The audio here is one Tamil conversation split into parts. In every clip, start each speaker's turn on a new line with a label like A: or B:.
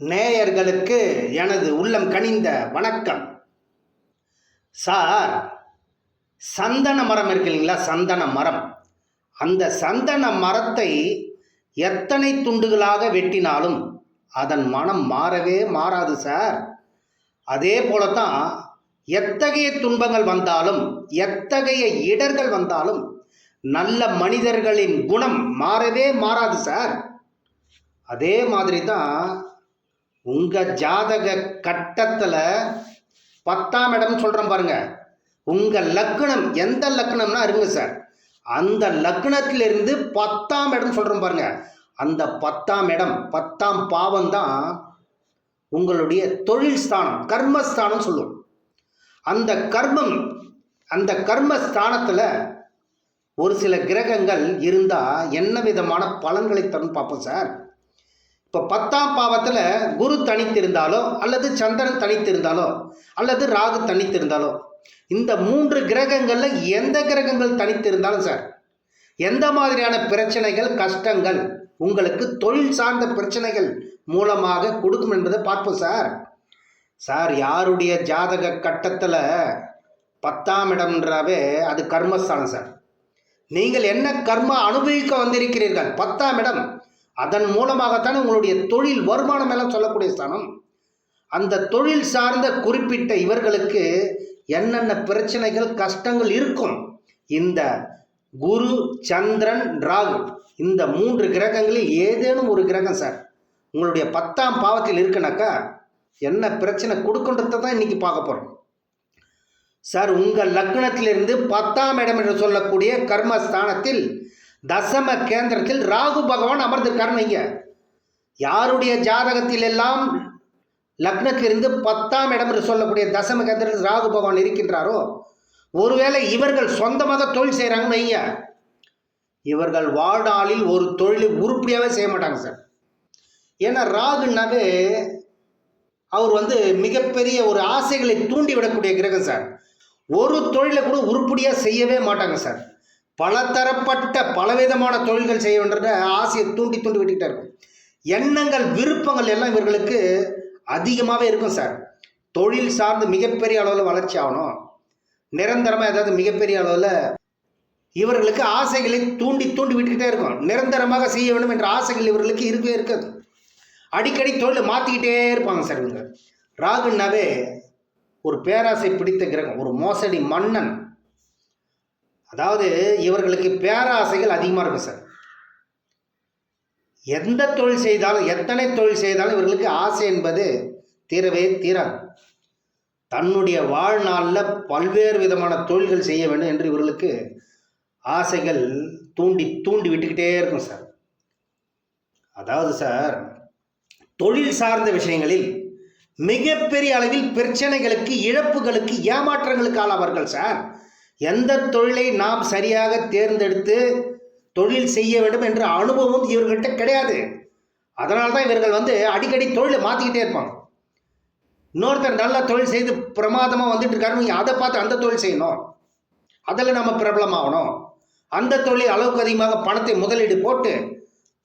A: நேயர்களுக்கு எனது உள்ளம் கனிந்த வணக்கம். சார் சந்தன மரம் இருக்கு இல்லைங்களா? சந்தன மரம். அந்த சந்தன மரத்தை எத்தனை துண்டுகளாக வெட்டினாலும் அதன் மனம் மாறவே மாறாது சார். அதே போல தான் எத்தகைய துன்பங்கள் வந்தாலும் எத்தகைய இடர்கள் வந்தாலும் நல்ல மனிதர்களின் குணம் மாறவே மாறாது சார். அதே மாதிரி தான் உங்கள் ஜாதக கட்டத்தில் பத்தாம் இடம் சொல்கிறேன் பாருங்க. உங்கள் லக்னம் எந்த லக்னம்னா இருங்க சார். அந்த லக்னத்திலிருந்து பத்தாம் இடம் சொல்கிறோம் பாருங்க. அந்த பத்தாம் இடம் பத்தாம் பாவம் தான் உங்களுடைய தொழில் ஸ்தானம் கர்மஸ்தானம் சொல்லுவோம் அந்த கர்மம் அந்த கர்மஸ்தானத்தில் ஒரு சில கிரகங்கள் இருந்தால் என்ன விதமான பலன்களை தரும் பார்ப்போம் சார். இப்போ பத்தாம் பாவத்தில் குரு தனித்திருந்தாலோ அல்லது சந்திரன் தனித்திருந்தாலோ அல்லது ராகு தனித்திருந்தாலோ இந்த மூன்று கிரகங்களில் எந்த கிரகங்கள் தனித்திருந்தாலும் சார் எந்த மாதிரியான பிரச்சனைகள் கஷ்டங்கள் உங்களுக்கு தொழில் சார்ந்த பிரச்சனைகள் மூலமாக கொடுக்கும் என்பதை பார்ப்போம் சார். சார் யாருடைய ஜாதக கட்டத்தில் பத்தாம் இடம்ன்றாவே அது கர்மஸ்தானம் சார். நீங்கள் என்ன கர்ம அனுபவிக்க வந்திருக்கிறீர்கள்? பத்தாம் இடம் அதன் மூலமாகத்தான் உங்களுடைய தொழில் வருமானம் எல்லாம் சொல்லக்கூடிய ஸ்தானம். அந்த தொழில் சார்ந்த குறிப்பிட்ட இவர்களுக்கு என்னென்ன பிரச்சனைகள் கஷ்டங்கள் இருக்கும்? இந்த குரு சந்திரன் ராகு இந்த மூன்று கிரகங்களில் ஏதேனும் ஒரு கிரகம் சார் உங்களுடைய பத்தாம் பாவத்தில் இருக்குனாக்கா என்ன பிரச்சனை கொடுக்குன்றதை தான் இன்னைக்கு பார்க்க போகிறோம் சார் உங்கள் லக்னத்திலிருந்து பத்தாம் இடம் என்று சொல்லக்கூடிய கர்மஸ்தானத்தில் தசம கேந்திரத்தில் ராகு பகவான் அமர்ந்திருக்காருன்னு வைங்க. யாருடைய ஜாதகத்தில் எல்லாம் லக்னத்திலிருந்து பத்தாம் இடம் என்று சொல்லக்கூடிய தசம கேந்திரத்தில் ராகு பகவான் இருக்கின்றாரோ ஒருவேளை இவர்கள் சொந்தமாக தொழில் செய்கிறாங்கன்னு வைங்க. இவர்கள் வாழ்நாளில் ஒரு தொழிலை உருப்படியாகவே செய்ய மாட்டாங்க சார். ஏன்னா ராகுனாவே அவர் வந்து மிகப்பெரிய ஒரு ஆசைகளை தூண்டி விடக்கூடிய கிரகம் சார். ஒரு தொழிலை கூட உருப்படியாக செய்யவே மாட்டாங்க சார். பலதரப்பட்ட பலவிதமான தொழில்கள் செய்ய வேண்டிய ஆசையை தூண்டி தூண்டி விட்டுக்கிட்டே இருக்கும். எண்ணங்கள் விருப்பங்கள் எல்லாம் இவர்களுக்கு அதிகமாகவே இருக்கும் சார். தொழில் சார்ந்து மிகப்பெரிய அளவில் வளர்ச்சி ஆகணும். நிரந்தரமாக ஏதாவது மிகப்பெரிய அளவில் இவர்களுக்கு ஆசைகளை தூண்டி தூண்டி விட்டுக்கிட்டே இருக்கும். நிரந்தரமாக செய்ய வேண்டும் என்ற ஆசைகள் இவர்களுக்கு இருக்கவே இருக்காது. அடிக்கடி தொழிலை மாற்றிக்கிட்டே இருப்பாங்க சார் இவங்க. ராகுனாவே ஒரு பேராசை பிடித்த கிரகம் ஒரு மோசடி மன்னன். அதாவது இவர்களுக்கு பேராசைகள் அதிகமாக இருக்கும் சார். எந்த தொழில் செய்தாலும் எத்தனை தொழில் செய்தாலும் இவர்களுக்கு ஆசை என்பது தீரவே தீராது. தன்னுடைய வாழ்நாளில் பல்வேறு விதமான தொழில்கள் செய்ய வேண்டும் என்று இவர்களுக்கு ஆசைகள் தூண்டி தூண்டி விட்டுக்கிட்டே இருக்கும் சார். அதாவது சார் தொழில் சார்ந்த விஷயங்களில் மிகப்பெரிய அளவில் பிரச்சனைகளுக்கு இழப்புகளுக்கு ஏமாற்றங்களுக்கு ஆளாவார்கள் சார். எந்த தொழிலை நாம் சரியாக தேர்ந்தெடுத்து தொழில் செய்ய வேண்டும் என்ற அனுபவம் இவர்கள்ட்ட கிடையாது. அதனால தான் இவர்கள் வந்து அடிக்கடி தொழிலை மாற்றிக்கிட்டே இருப்பாங்க. இன்னொருத்தர் நல்லா தொழில் செய்து பிரமாதமாக வந்துட்டு இருக்காரு நீங்கள் அதை பார்த்து அந்த தொழில் செய்யணும். அதில் நம்ம பிரபலமாகணும் அந்த தொழில் அளவுக்கு அதிகமாக பணத்தை முதலீடு போட்டு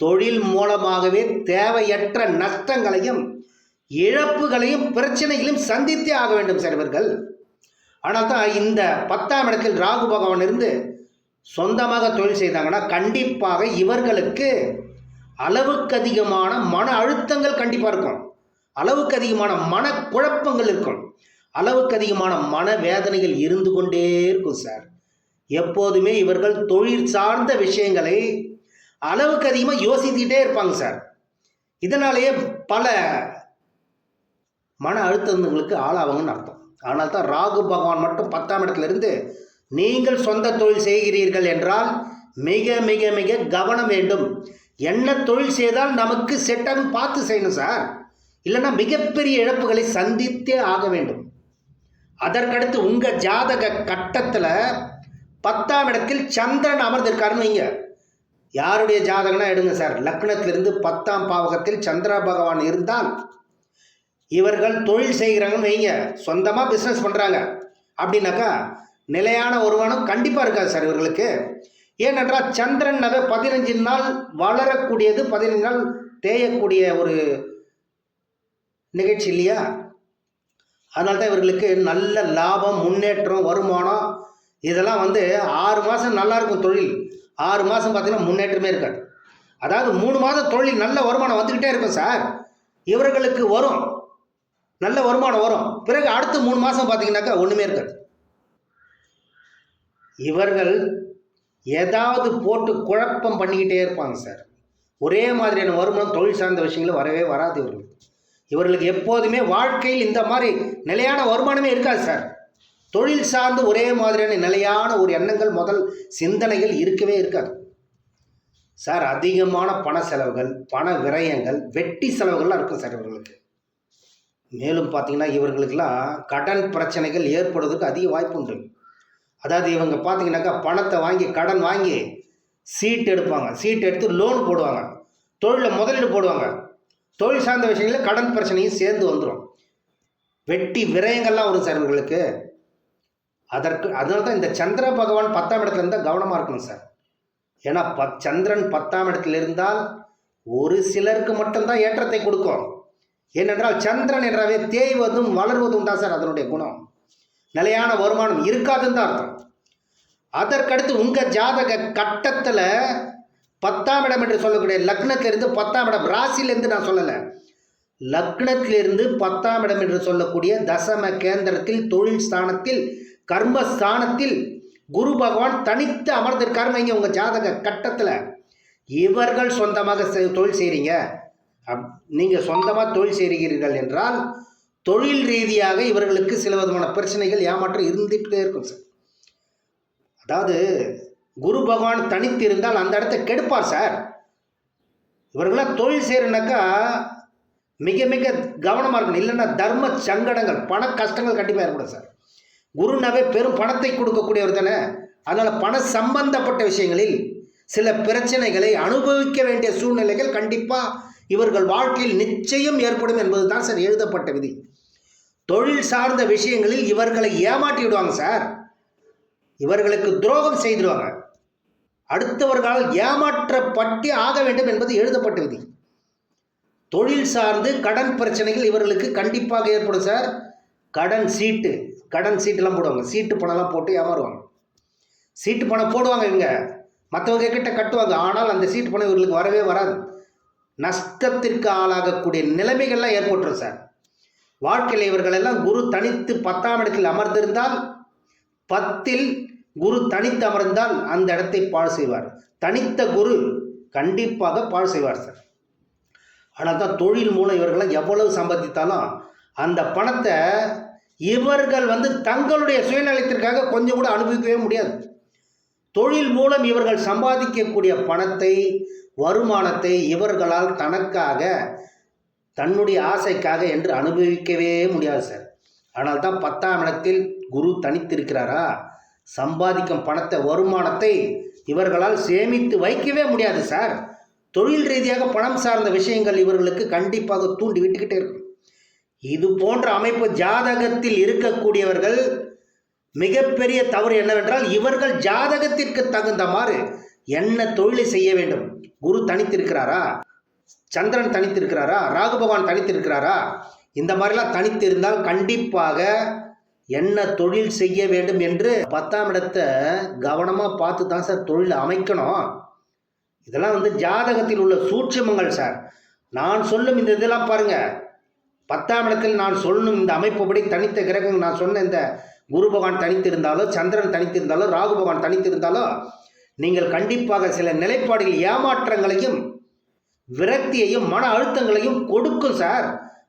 A: தொழில் மூலமாகவே தேவையற்ற நஷ்டங்களையும் இழப்புகளையும் பிரச்சனைகளையும் சந்தித்தே ஆக வேண்டும் சார் இவர்கள். ஆனால் தான் இந்த பத்தாம் இடத்தில் ராகு பகவான் இருந்து சொந்தமாக தொழில் செய்தாங்கன்னா கண்டிப்பாக இவர்களுக்கு அளவுக்கு அதிகமான மன அழுத்தங்கள் கண்டிப்பாக இருக்கும். அளவுக்கு அதிகமான மன குழப்பங்கள் இருக்கும். அளவுக்கு அதிகமான மன வேதனைகள் இருந்து கொண்டே இருக்கும் சார். எப்போதுமே இவர்கள் தொழில் சார்ந்த விஷயங்களை அளவுக்கு அதிகமாக யோசித்துக்கிட்டே இருப்பாங்க சார். இதனாலேயே பல மன அழுத்தங்களுக்கு ஆளாவாங்கன்னு அர்த்தம். ஆனால் தான் ராகு பகவான் மட்டும் பத்தாம் இடத்துலேருந்து நீங்கள் சொந்த தொழில் செய்கிறீர்கள் என்றால் மிக மிக மிக கவனம் வேண்டும். என்ன தொழில் செய்தால் நமக்கு செட்டாகும் பார்த்து செய்யணும் சார். இல்லைன்னா மிகப்பெரிய இழப்புகளை சந்தித்தே ஆக வேண்டும். அதற்கடுத்து உங்கள் ஜாதக கட்டத்தில் பத்தாம் இடத்தில் சந்திரன் அமர்ந்திருக்காருன்னு வைங்க. யாருடைய ஜாதகம்னா எடுங்க சார். லக்னத்திலிருந்து பத்தாம் பாவகத்தில் சந்திர பகவான் இருந்தால் இவர்கள் தொழில் செய்கிறாங்கன்னு வைங்க. சொந்தமாக பிஸ்னஸ் பண்ணுறாங்க அப்படின்னாக்கா நிலையான வருமானம் கண்டிப்பாக இருக்காது சார் இவர்களுக்கு. ஏனென்றால் சந்திரன் சந்திரன்னாவே பதினஞ்சு நாள் வளரக்கூடியது பதினஞ்சு நாள் தேயக்கூடிய ஒரு நிகழ்ச்சி இல்லையா? அதனால தான் இவர்களுக்கு நல்ல லாபம் முன்னேற்றம் வருமானம் இதெல்லாம் வந்து ஆறு மாதம் நல்லா இருக்கும் தொழில். ஆறு மாதம் பார்த்தீங்கன்னா முன்னேற்றமே இருக்காது. அதாவது மூணு மாதம் தொழில் நல்ல வருமானம் வந்துக்கிட்டே இருக்கும் சார். இவர்களுக்கு வரும். நல்ல வருமானம் வரும். பிறகு அடுத்த மூணு மாதம் பார்த்தீங்கன்னாக்கா ஒன்றுமே இருக்காது. இவர்கள் ஏதாவது போட்டு குழப்பம் பண்ணிக்கிட்டே இருப்பாங்க சார். ஒரே மாதிரியான வருமானம் தொழில் சார்ந்த விஷயங்களும் வரவே வராது இவர்களுக்கு. இவர்களுக்கு எப்போதுமே வாழ்க்கையில் இந்த மாதிரி நிலையான வருமானமே இருக்காது சார். தொழில் சார்ந்து ஒரே மாதிரியான நிலையான ஒரு எண்ணங்கள் முதல் சிந்தனைகள் இருக்கவே இருக்காது. சார் அதிகமான பண செலவுகள் பண விரயங்கள் வெட்டி செலவுகள்லாம் இருக்கும் சார் இவர்களுக்கு. மேலும் பார்த்தீங்கன்னா இவர்களுக்கெல்லாம் கடன் பிரச்சனைகள் ஏற்படுவதற்கு அதிக வாய்ப்பு உண்டு. அதாவது இவங்க பார்த்தீங்கன்னாக்கா பணத்தை வாங்கி கடன் வாங்கி சீட் எடுப்பாங்க. சீட் எடுத்து லோன் போடுவாங்க. தொழிலில் முதலீடு போடுவாங்க. தொழில் சார்ந்த விஷயங்களில் கடன் பிரச்சனையும் சேர்ந்து வந்துடும் வெட்டி விரயங்கள்லாம் வரும் சார் இவர்களுக்கு. அதற்கு அதனால தான் இந்த சந்திர பகவான் பத்தாம் இடத்துல இருந்தால் கவனமாக இருக்கணும் சார். ஏன்னா ப சந்திரன் பத்தாம் இடத்துல இருந்தால் ஒரு சிலருக்கு மட்டும்தான் ஏற்றத்தை கொடுக்கும். ஏனென்றால் சந்திரன் என்றாவே தேய்வதும் வளர்வதும் தான் சார் அதனுடைய குணம். நிலையான வருமானம் இருக்காதுன்னு தான் அர்த்தம். அதற்கடுத்து உங்கள் ஜாதக கட்டத்தில் பத்தாம் இடம் என்று சொல்லக்கூடிய லக்னத்திலிருந்து பத்தாம் இடம் ராசியிலேருந்து நான் சொல்லலை. லக்னத்திலிருந்து பத்தாம் இடம் என்று சொல்லக்கூடிய தசம கேந்திரத்தில் தொழில் ஸ்தானத்தில் கர்மஸ்தானத்தில் குரு பகவான் தனித்து அமர்ந்திருக்காரு இங்கே உங்கள் ஜாதக கட்டத்தில். இவர்கள் சொந்தமாக செ- தொழில் செய்கிறீங்க அப் நீங்கள் சொந்தமாக தொழில் செய்கிறீர்கள் என்றால் தொழில் ரீதியாக இவர்களுக்கு சில விதமான பிரச்சனைகள் ஏமாற்றம் இருந்துகிட்டே இருக்கும் சார். அதாவது குரு பகவான் தனித்து இருந்தால் அந்த இடத்த கெடுப்பார் சார். இவர்களாக தொழில் செய்கிறனாக்கா மிக மிக கவனமாக இருக்கணும். இல்லைன்னா தர்ம சங்கடங்கள் பண கஷ்டங்கள் கண்டிப்பாக ஏற்படும் சார். குருனாவே பெரும் பணத்தை கொடுக்கக்கூடியவர் தானே. அதனால் பண சம்பந்தப்பட்ட விஷயங்களில் சில பிரச்சனைகளை அனுபவிக்க வேண்டிய சூழ்நிலைகள் கண்டிப்பாக இவர்கள் வாழ்க்கையில் நிச்சயம் ஏற்படும் என்பது தான் சார் எழுதப்பட்ட விதி. தொழில் சார்ந்த விஷயங்களில் இவர்களை ஏமாற்றி விடுவாங்க சார். இவர்களுக்கு துரோகம் செய்திருவாங்க. அடுத்தவர்களால் ஏமாற்றப்பட்டு ஆக வேண்டும் என்பது எழுதப்பட்ட விதி. தொழில் சார்ந்து கடன் பிரச்சனைகள் இவர்களுக்கு கண்டிப்பாக ஏற்படும் சார். கடன் சீட்டு கடன் சீட்டெல்லாம் போடுவாங்க. சீட்டு பணம்லாம் போட்டு ஏமாறுவாங்க. சீட்டு பணம் போடுவாங்க இவங்க. மற்றவங்க கிட்ட கட்டுவாங்க. ஆனால் அந்த சீட்டு பணம் இவர்களுக்கு வரவே வராது. நஷ்டத்திற்கு ஆளாகக்கூடிய நிலைமைகள்லாம் ஏற்பட்டுரும் சார். வாழ்க்கையில் இவர்களெல்லாம் குரு தனித்து பத்தாம் இடத்தில் அமர்ந்திருந்தால் பத்தில் குரு தனித்து அமர்ந்தால் அந்த இடத்தை பாழ் செய்வார். தனித்த குரு கண்டிப்பாக பாழ் செய்வார் சார். ஆனால் தான் தொழில் மூலம் இவர்களை எவ்வளவு சம்பாதித்தாலும் அந்த பணத்தை இவர்கள் வந்து தங்களுடைய சுயநலத்திற்காக கொஞ்சம் கூட அனுபவிக்கவே முடியாது. தொழில் மூலம் இவர்கள் சம்பாதிக்கக்கூடிய பணத்தை வருமானத்தை இவர்களால் தனக்காக தன்னுடைய ஆசைக்காக என்று அனுபவிக்கவே முடியாது சார். ஆனால் தான் பத்தாம் இடத்தில் குரு தனித்திருக்கிறாரா? சம்பாதிக்கும் பணத்தை வருமானத்தை இவர்களால் சேமித்து வைக்கவே முடியாது சார். தொழில் ரீதியாக பணம் சார்ந்த விஷயங்கள் இவர்களுக்கு கண்டிப்பாக தூண்டி விட்டுக்கிட்டே இருக்கும். இது போன்ற அமைப்பு ஜாதகத்தில் இருக்கக்கூடியவர்கள் மிகப்பெரிய தவறு என்னவென்றால் இவர்கள் ஜாதகத்திற்கு தகுந்தமாறு என்ன தொழிலை செய்ய வேண்டும்? குரு தனித்திருக்கிறாரா? சந்திரன் தனித்திருக்கிறாரா? ராகு பகவான் தனித்திருக்கிறாரா? இந்த மாதிரிலாம் தனித்திருந்தால் கண்டிப்பாக என்ன தொழில் செய்ய வேண்டும் என்று பத்தாம் இடத்தை கவனமாக பார்த்து தான் சார் தொழில் அமைக்கணும். இதெல்லாம் வந்து ஜாதகத்தில் உள்ள சூட்சமங்கள் சார். நான் சொல்லும் இந்த இதெல்லாம் பாருங்கள் பத்தாம் இடத்தில் நான் சொல்லணும் இந்த அமைப்புப்படி தனித்த கிரகங்கள். நான் சொன்ன இந்த குரு பகவான் தனித்திருந்தாலோ சந்திரன் தனித்திருந்தாலோ ராகு பகவான் தனித்திருந்தாலோ நீங்கள் கண்டிப்பாக சில நிலைப்பாடுகள் ஏமாற்றங்களையும் விரக்தியையும் மன அழுத்தங்களையும் கொடுக்கும் சார்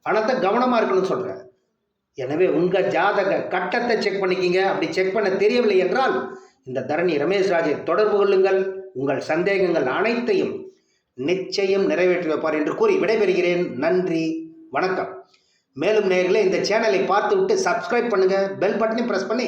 A: ஆனால் தான் கவனமாக இருக்கணும்னு சொல்கிறேன் எனவே உங்கள் ஜாதக கட்டத்தை செக் பண்ணிக்கிங்க. அப்படி செக் பண்ண தெரியவில்லை என்றால் இந்த தரணி ரமேஷ் ராஜை தொடர்பு கொள்ளுங்கள். உங்கள் சந்தேகங்கள் அனைத்தையும் நிச்சயம் நிறைவேற்றி வைப்பார் என்று கூறி விடைபெறுகிறேன். நன்றி. வணக்கம். மேலும் நேர்களை இந்த சேனலை பார்த்துவிட்டு சப்ஸ்கிரைப் பண்ணுங்கள் பெல் பட்டனையும் ப்ரெஸ் பண்ணி